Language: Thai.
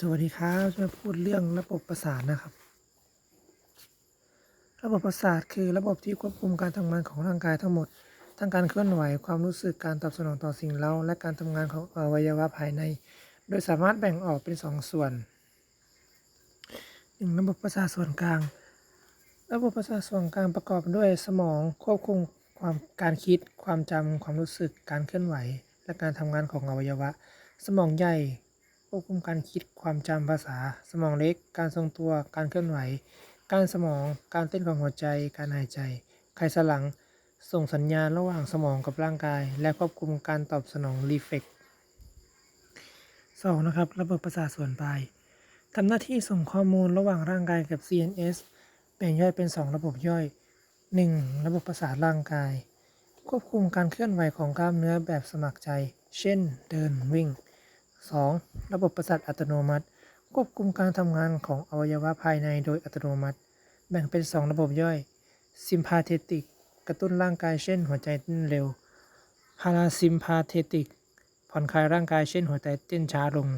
สวัสดีครับจะมาพูดเรื่องระบบประสาทนะครับ ระบบประสาทคือระบบที่ควบคุมการทำงานของร่างกายทั้งหมด ทั้งการเคลื่อนไหว ความรู้สึก การตอบสนองต่อสิ่งเร้า และการทำงานของอวัยวะภายใน โดยสามารถแบ่งออกเป็นสองส่วนหนึ่งระบบประสาทส่วนกลาง ระบบประสาทส่วนกลางประกอบด้วยสมองควบคุมความการคิด ความจำความรู้สึก การเคลื่อนไหว และการทำงานของอวัยวะ สมองใหญ่ ควบคุมการคิดความจำภาษา สมองเล็ก การทรงตัว การเคลื่อนไหว การสมอง การเต้นของหัวใจ การหายใจ ไขสันหลัง ส่งสัญญาณระหว่างสมองกับร่างกาย และควบคุมการตอบสนองรีเฟกสองนะครับระบบประสาทส่วนปลายทำหน้าที่ส่งข้อมูลระหว่างร่างกายกับ CNS แบ่งย่อยเป็น 2 ระบบย่อย 1. ระบบประสาทร่างกาย ควบคุมการเคลื่อนไหวของกล้ามเนื้อแบบสมัครใจ เช่น เดินวิ่ง 2. ระบบประสาทอัตโนมัติ ควบคุมการทำงานของอวัยวะภายในโดยอัตโนมัติ แบ่งเป็น 2 ระบบย่อย Sympathetic กระตุ้นร่างกายเช่นหัวใจเต้นเร็ว Parasympathetic ผ่อนคลายร่างกายเช่นหัวใจเต้นช้าลง